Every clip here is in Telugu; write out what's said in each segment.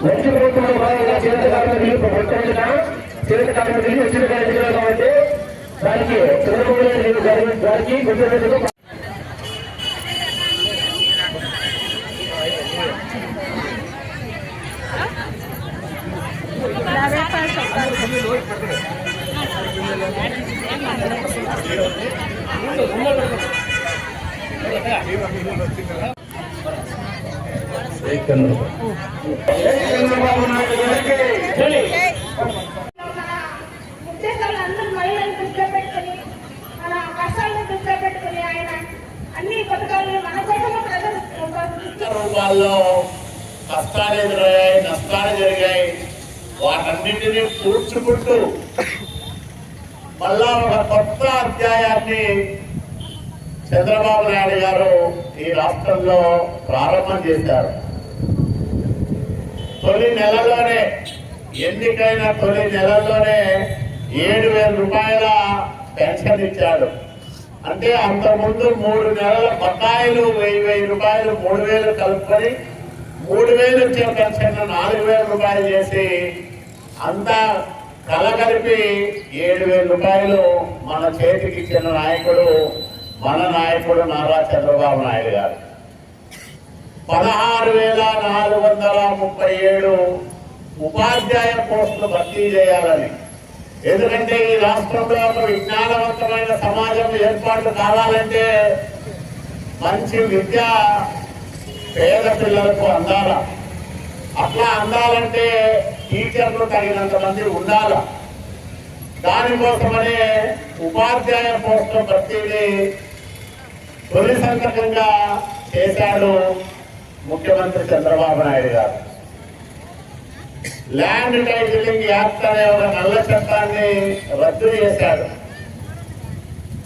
మంచి ప్రభుత్వం భాగంగా చేత చేత వచ్చిన కాబట్టి దానికి చంద్రబాబు నాయుడు గారికి గుర్తు చంద్రబాబు నాయుడు గారికి ఉద్దేశాలు అందరూ మహిళలను దృష్టిలో పెట్టుకుని మన కష్టాలను దృష్టిలో పెట్టుకుని ఆయన అన్ని పథకాలను మన కోసమే ప్రజలు రూపాల్లో కష్టాలు ఎదురయ్యాయి నష్టాలు జరిగాయి. వాటన్నింటినీ పూడ్చుకుంటూ మళ్ళా ఒక కొత్త అధ్యాయాన్ని చంద్రబాబు నాయుడు గారు ఈ రాష్ట్రంలో ప్రారంభం చేశారు. తొలి నెలలోనే ఎన్నికైన తొలి నెలల్లోనే ఏడు వేల రూపాయల పెన్షన్ ఇచ్చాడు. అంటే అంతకుముందు మూడు నెలల బకాయిలు వెయ్యి వెయ్యి రూపాయలు మూడు వేలు కలుపుకొని మూడు వేలు ఇచ్చే పెన్షన్ నాలుగు వేల రూపాయలు చేసి అంతా కలగలిపి ఏడు వేల రూపాయలు మన చేతికి ఇచ్చిన నాయకుడు మన నాయకుడు నారా చంద్రబాబు నాయుడు గారు. పదహారు వేల నాలుగు వందల ముప్పై ఏడు ఉపాధ్యాయ పోస్టులు భర్తీ చేయాలని. ఎందుకంటే ఈ రాష్ట్రంలో ఒక విజ్ఞానవంతమైన సమాజం ఏర్పాటు కావాలంటే మంచి విద్య పేద పిల్లలకు అందాల. అట్లా అందాలంటే టీచర్లు తగినంత మంది ఉండాలా. దానికోసమనే ఉపాధ్యాయ పోస్టుల భర్తీని తొలి సంతకంగా చేశాడు ముఖ్యమంత్రి చంద్రబాబు నాయుడు గారు. ల్యాండ్ టైటిలింగ్ యాక్ట్ అనే ఒక నల్ల చట్టాన్ని రద్దు చేశాడు.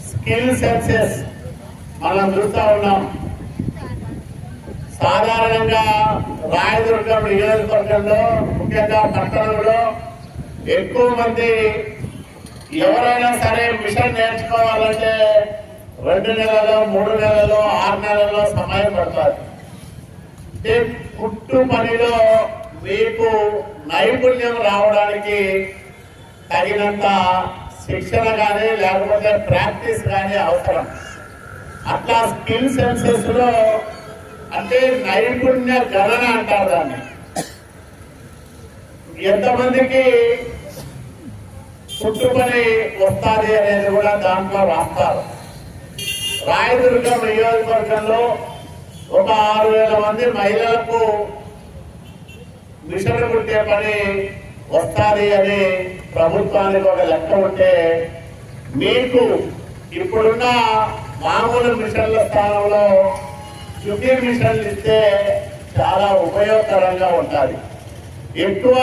స్కిల్ సెన్సెస్ మనం చూస్తా ఉన్నాం. సాధారణంగా రాయదుర్గం నియోజకవర్గంలో ముఖ్యంగా పట్టణంలో ఎక్కువ మంది ఎవరైనా సరే మిషన్ నేర్చుకోవాలంటే రెండు నెలలు మూడు నెలలు ఆరు నెలల్లో సమయం పడుతుంది. పుట్టు కుట్టు పనిలో మీకు నైపుణ్యం రావడానికి తగినంత శిక్షణ కానీ లేకపోతే ప్రాక్టీస్ కానీ అవసరం. అట్లా స్కిల్ సెన్సెస్లో అంటే నైపుణ్య గణన అంటారు దాన్ని. ఎంతమందికి కుట్టు పని వస్తుంది అనేది కూడా దాంట్లో రాస్తారు. రాయదుర్గం నియోజకవర్గంలో ఒక ఆరు వేల మంది మహిళలకు మిషన్ కుట్టే పని వస్తుంది అని ప్రభుత్వానికి ఒక లెక్క ఉంటే మీకు ఇప్పుడున్న మామూలు మిషన్ల స్థానంలో చుట్టి మిషన్లు ఇస్తే చాలా ఉపయోగకరంగా ఉంటుంది. ఎక్కువ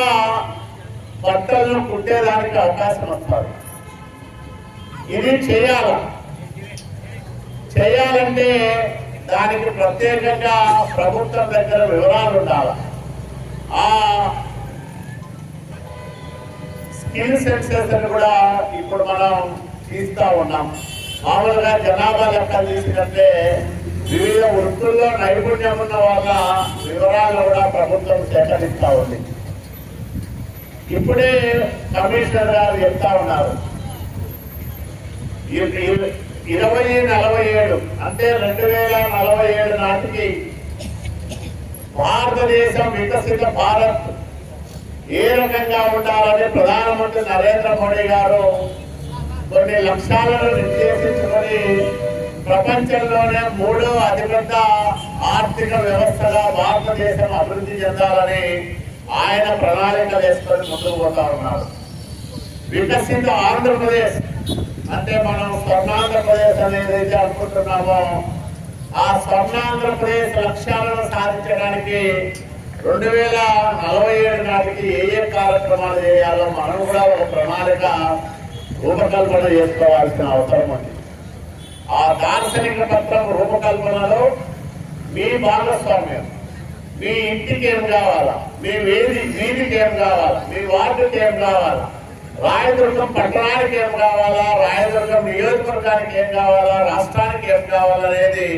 బట్టలను కుట్టేదానికి అవకాశం వస్తుంది. ఇది చేయాల? చేయాలంటే దానికి ప్రత్యేకంగా ప్రభుత్వం దగ్గర వివరాలు ఉండాలి? ఆ స్కిల్ సెన్సెస్ అని కూడా ఇప్పుడు మనం తీస్తా ఉన్నాం. మామూలుగా జనాభా లెక్కలు తీసినట్టే వివిధ వృత్తుల్లో నైపుణ్యం ఉన్న వాళ్ళ వివరాలు కూడా ప్రభుత్వం సేకరిస్తా ఉంది. ఇప్పుడే కమిషనర్ గారు చెప్తా ఉన్నారు. ఇ- ఇరవై నలభై ఏడు అంటే రెండు వేల నలభై ఏడు నాటికి భారతదేశం వికసిత భారత్ ఏ రకంగా ఉండాలని ప్రధానమంత్రి నరేంద్ర మోడీ గారు కొన్ని లక్ష్యాలను నిర్దేశించుకొని ప్రపంచంలోనే మూడో అతిపెద్ద ఆర్థిక వ్యవస్థగా భారతదేశం అభివృద్ధి చెందాలని ఆయన ప్రణాళిక వేసుకొని ముందుకు పోతా ఉన్నారు. వికసిత ఆంధ్రప్రదేశ్ అంటే మనం స్వర్ణాంధ్రప్రదేశ్ అనేది అయితే అనుకుంటున్నామో ఆ స్వర్ణాంధ్రప్రదేశ్ లక్ష్యాలను సాధించడానికి రెండు వేల నలభై ఏడు నాటికి ఏ ఏ కార్యక్రమాలు చేయాలో మనం కూడా ఒక ప్రణాళిక రూపకల్పన చేసుకోవాల్సిన అవసరం ఉంది. ఆ దార్శనిక పత్రం రూపకల్పనలో మీ భాగస్వామ్యం. మీ ఇంటికి ఏం కావాలా? మీ వీధి వీధికి ఏం కావాలా? మీ వార్డుకి ఏం కావాలా? రాయదుర్గం పట్టణానికి ఏం కావాలా? రాయదుర్గం నియోజకవర్గానికి ఏం కావాలా? రాష్ట్రానికి ఏం కావాలనేది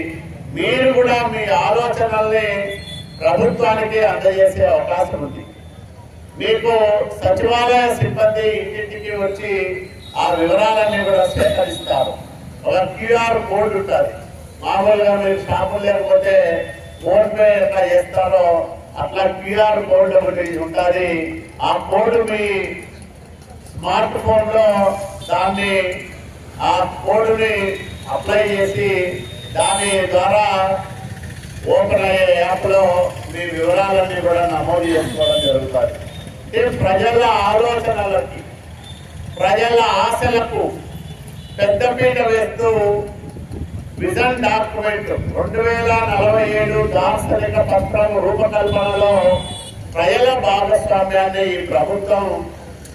మీరు కూడా మీ ఆలోచనల్ని ప్రభుత్వానికి అందజేసే అవకాశం ఉంది. మీకు సచివాలయ సిబ్బంది ఇంటింటికి వచ్చి ఆ వివరాలన్నీ కూడా సేకరిస్తారు. ఒక క్యూఆర్ కోడ్ ఉంటుంది. మామూలుగా మీరు షాపులు లేకపోతే ఫోన్ పే ఎట్లా చేస్తారో అట్లా క్యూఆర్ కోడ్ ఒకటి ఉంటుంది. ఆ కోడ్ మీ స్మార్ట్ ఫోన్లో దాన్ని ఆ కోడ్ని అప్లై చేసి దాని ద్వారా ఓపెన్ అయ్యే యాప్లో మీ వివరాలన్నీ కూడా నమోదు చేసుకోవడం జరుగుతుంది. ఇది ప్రజల ఆలోచనలకి ప్రజల ఆశలకు పెద్దపీట వేస్తూ విజన్ డాక్యుమెంట్ రెండు వేల నలభై ఏడు దార్శనిక పత్రం రూపకల్పనలో ప్రజల భాగస్వామ్యాన్ని ఈ ప్రభుత్వం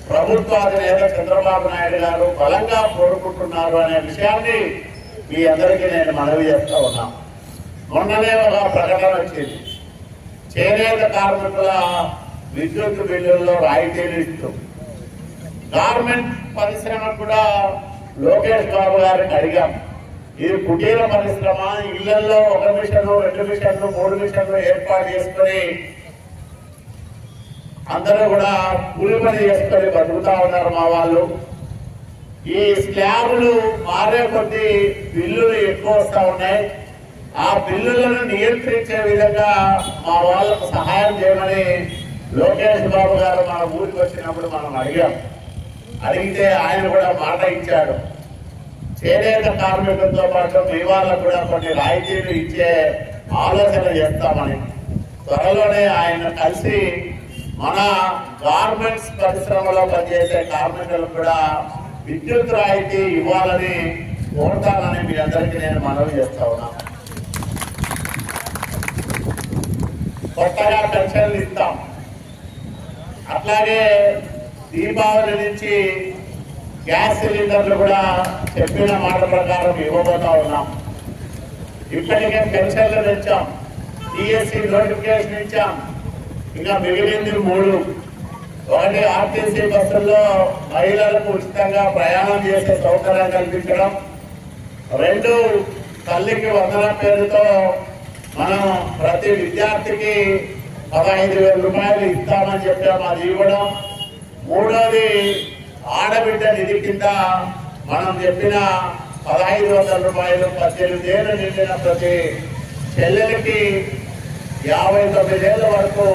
ప్రభుత్వాధినేత చంద్రబాబు నాయుడు గారు బలంగా కోరుకుంటున్నారు అనే విషయాన్ని మీ అందరికీ నేను మనవి చేస్తా ఉన్నా. మొన్ననే ఒక ప్రకటన వచ్చింది. చేనేత కార్మికుల విద్యుత్ బిల్లుల్లో రాయితీలు ఇస్తూ. గార్మెంట్ పరిశ్రమ కూడా లోకేష్ బాబు గారిని అడిగాం. ఇది కుటీర పరిశ్రమ ఇళ్ళలో ఒక మిషన్లు రెండు మిషన్లు మూడు మిషన్లు ఏర్పాటు చేసుకొని అందరూ కూడా కూలి పని చేసుకొని బతుకుతా ఉన్నారు మా వాళ్ళు. ఈ స్లాబ్లు మారే కొద్దీ బిల్లులు ఎక్కువ వస్తూ ఉన్నాయి. ఆ బిల్లులను నియంత్రించే విధంగా మా వాళ్ళకు సహాయం చేయమని లోకేష్ బాబు గారు మన ఊరికి వచ్చినప్పుడు మనం అడిగాం. అడిగితే ఆయన కూడా మాట ఇచ్చాడు. చేనేత కార్మికులతో పాటు మీ వాళ్ళకు కూడా కొన్ని రాయితీలు ఇచ్చే ఆలోచన చేస్తామని. త్వరలోనే ఆయన కలిసి మన గార్మెంట్స్ పరిశ్రమలో పనిచేసే కార్మికులకు కూడా విద్యుత్ రాయితీ ఇవ్వాలని కోరుతానని మీ అందరికీ నేను మనవి చేస్తా ఉన్నా. కొత్తగా పెన్షన్లు ఇస్తాం. అట్లాగే దీపావళి నుంచి గ్యాస్ సిలిండర్లు కూడా చెప్పిన మాట ప్రకారం ఇవ్వబోతా ఉన్నాం. ఇప్పటికే పెన్షన్లు తెచ్చాం. టీఎస్సీ నోటిఫికేషన్ ఇచ్చాం. ఇంకా మిగిలింది మూడు. ఒకటి ఆర్టీసీ బస్సుల్లో మహిళలకు ఉచితంగా ప్రయాణం చేసే సౌకర్యం కల్పించడం. రెండు తల్లికి వందల పేరుతో మనం ప్రతి విద్యార్థికి పదహైదు వేల రూపాయలు ఇస్తామని చెప్పాము అది ఇవ్వడం. మూడోది ఆడబిడ్డ నిధి కింద మనం చెప్పిన పదహైదు వందల రూపాయలు పద్దెనిమిది ఏళ్ళు నిండిన ప్రతి చెల్లెలకి యాభై తొమ్మిదేళ్ళ వరకు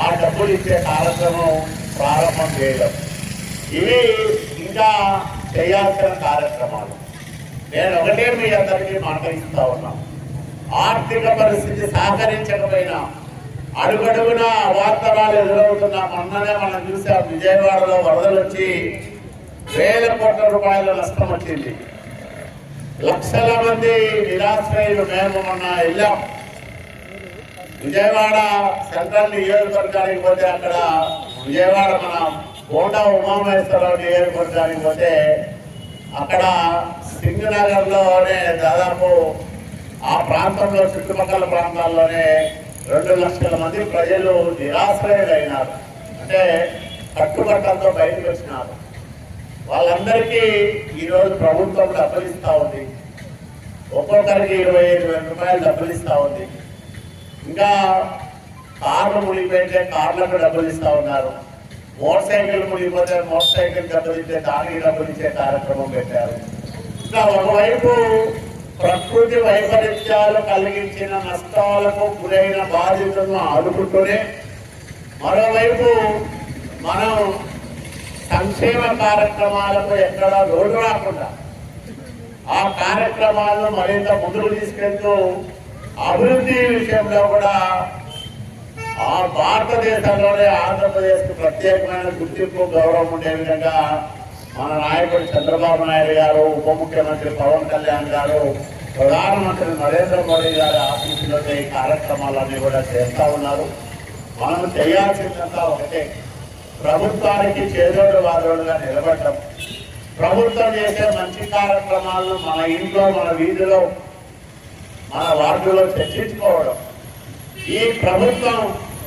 ఆ డబ్బులు ఇచ్చే కార్యక్రమం ప్రారంభం చేయడం. ఇవి ఇంకా చేయాల్సిన కార్యక్రమాలు. నేను ఒకటే మీ అందరికీ మాట ఇస్తా ఆర్థిక పరిస్థితి సహకరించకపోయినా అడుగడుగున అవాస్తవాలు ఎదురవుతున్న. మొన్ననే మనం చూసాం విజయవాడలో వరదలు వచ్చి వేల కోట్ల రూపాయల నష్టం వచ్చింది. లక్షల మంది నిరాశ్రయులు మేము మొన్న వెళ్ళాం. విజయవాడ సెంట్రల్ నియోజకవర్గానికి పోతే అక్కడ విజయవాడ మన కోట ఉమామహేశ్వరరావు నియోజకవర్గానికి పోతే అక్కడ సింగ్ నగర్లోనే దాదాపు ఆ ప్రాంతంలో చుట్టుపక్కల ప్రాంతాల్లోనే రెండు లక్షల మంది ప్రజలు నిరాశ్రయులైనారు. అంటే కట్టుబట్టలతో బయటకు వచ్చినారు. వాళ్ళందరికీ ఈరోజు ప్రభుత్వం డబ్బులు ఇస్తూ ఉంది. ఒక్కొక్కరికి ఇరవై ఐదు వేల రూపాయలు డబ్బులు ఇస్తూ ఉంది. ఇంకా కార్లు మునిగిపోయితే కార్లకు డబ్బులు ఇస్తూ ఉన్నారు. మోటార్ సైకిల్ మునిగిపోతే మోటార్ సైకిల్ డబ్బులు ఇచ్చే దానికి డబ్బులు ఇచ్చే కార్యక్రమం పెట్టారు. ఇంకా ఒకవైపు ప్రకృతి వైపరీత్యాలు కలిగించిన నష్టాలకు గురైన బాధితులను ఆదుకుంటూనే మరోవైపు మనం సంక్షేమ కార్యక్రమాలకు ఎక్కడ లోటు రాకుండా ఆ కార్యక్రమాలను మరింత ముందుకు తీసుకెళ్తూ అభివృద్ధి విషయంలో కూడా ఆ భారతదేశంలోనే ఆంధ్రప్రదేశ్కు ప్రత్యేకమైన గుర్తింపు గౌరవం ఉండే విధంగా మన నాయకుడు చంద్రబాబు నాయుడు గారు ఉప ముఖ్యమంత్రి పవన్ కళ్యాణ్ గారు ప్రధానమంత్రి నరేంద్ర మోడీ గారి ఆఫీసులో ఈ కార్యక్రమాలన్నీ కూడా చేస్తూ ఉన్నారు. మనం చేయాల్సిందంతా ఒకటే. ప్రభుత్వానికి చేదోడు వాదోడుగా నిలబడటం ప్రభుత్వం చేసే మంచి కార్యక్రమాలను మన ఇంట్లో మన వీధిలో మన వార్డులో చర్చించుకోవడం. ఈ ప్రభుత్వం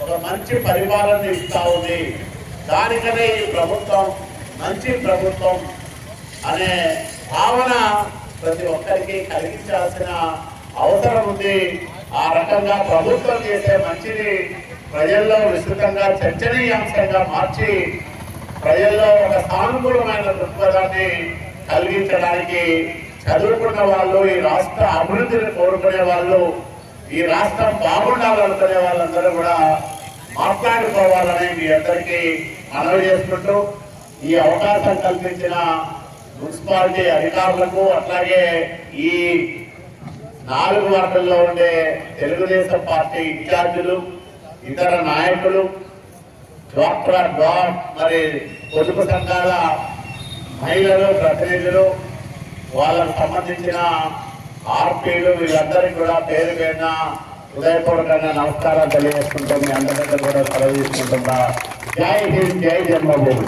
ఒక మంచి పరిపాలన ఇస్తా ఉంది. దానికనే ఈ ప్రభుత్వం మంచి ప్రభుత్వం అనే భావన ప్రతి ఒక్కరికి కలిగించాల్సిన అవసరం ఉంది. ఆ రకంగా ప్రభుత్వం చేసే మంచిని ప్రజల్లో విస్తృతంగా చర్చనీయాంశంగా మార్చి ప్రజల్లో ఒక సానుకూలమైన దృక్పథాన్ని కలిగించడానికి చదువుకున్న వాళ్ళు ఈ రాష్ట్ర అభివృద్ధిని కోరుకునే వాళ్ళు ఈ రాష్ట్రం బాగుండాలనుకునే వాళ్ళందరూ కూడా మాట్లాడుకోవాలని మీ అందరికీ మనవి చేసుకుంటూ ఈ అవకాశం కల్పించిన మున్సిపాలిటీ అధికారులకు అట్లాగే ఈ నాలుగు వార్డుల్లో ఉండే తెలుగుదేశం పార్టీ ఇన్ఛార్జీలు ఇతర నాయకులు డ్వాక్రా డ్వా మరి పొదుపు సంఘాల మహిళలు ప్రతినిధులు వాళ్ళకు సంబంధించిన ఆర్పీలు వీళ్ళందరికీ కూడా పేరు పేరున హృదయపూర్వకంగా నమస్కారం తెలియజేసుకుంటూ మీ అందరికీ కూడా సెలవు తీసుకుంటున్నా. జై హింద్ జై జన్మభూమి